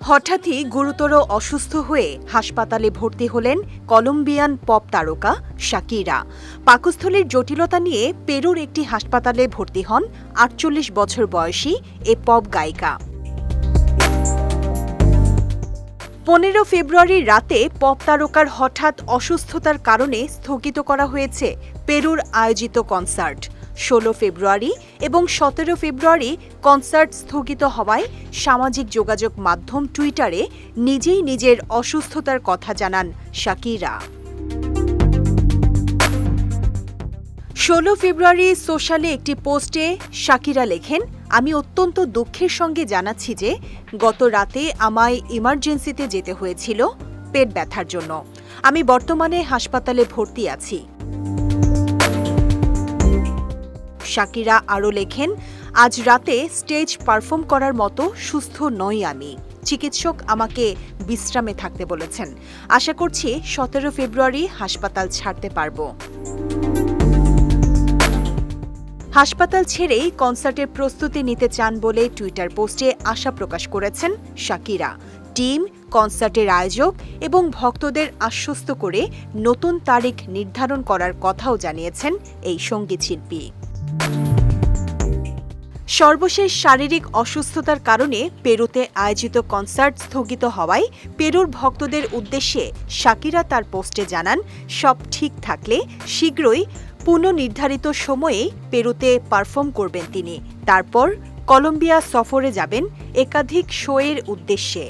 হঠাৎই গুরুতর অসুস্থ হয়ে হাসপাতালে ভর্তি হলেন কলম্বিয়ান পপ তারকা শাকিরা। পাকস্থলীর জটিলতা নিয়ে পেরুর একটি হাসপাতালে ভর্তি হন আটচল্লিশ বছর বয়সী এ পপ গায়িকা। পনেরো ফেব্রুয়ারি রাতে পপ তারকার হঠাৎ অসুস্থতার কারণে স্থগিত করা হয়েছে পেরুর আয়োজিত কনসার্ট। ষোলো ফেব্রুয়ারি এবং সতেরো ফেব্রুয়ারি কনসার্ট স্থগিত হওয়ায় সামাজিক যোগাযোগ মাধ্যম টুইটারে নিজেই নিজের অসুস্থতার কথা জানান শাকিরা। ষোলো ফেব্রুয়ারি সোশ্যালে একটি পোস্টে শাকিরা লেখেন, আমি অত্যন্ত দুঃখের সঙ্গে জানাচ্ছি যে গত রাতে আমায় ইমার্জেন্সিতে যেতে হয়েছিল পেট ব্যথার জন্য। আমি বর্তমানে হাসপাতালে ভর্তি আছি। শাকিরা আরও লেখেন, আজ রাতে স্টেজ পারফর্ম করার মতো সুস্থ নই আমি। চিকিৎসক আমাকে বিশ্রামে থাকতে বলেছেন। আশা করছি সতেরো ফেব্রুয়ারি হাসপাতাল ছাড়তে পারব। হাসপাতাল ছেড়েই কনসার্টের প্রস্তুতি নিতে চান বলে টুইটার পোস্টে আশা প্রকাশ করেছেন শাকিরা। টিম, কনসার্টের আয়োজক এবং ভক্তদের আশ্বস্ত করে নতুন তারিখ নির্ধারণ করার কথাও জানিয়েছেন এই সংগীত শিল্পী সর্বশেষ শারীরিক অসুস্থতার কারণে পেরুতে আয়োজিত কনসার্ট স্থগিত হওয়ায় পেরুর ভক্তদের উদ্দেশ্যে শাকিরা তার পোস্টে জানান, সব ঠিক থাকলে শীঘ্রই পুনর্নির্ধারিত সময়ে পেরুতে পারফর্ম করবেন তিনি। তারপর কলম্বিয়া সফরে যাবেন একাধিক শোয়ের উদ্দেশ্যে।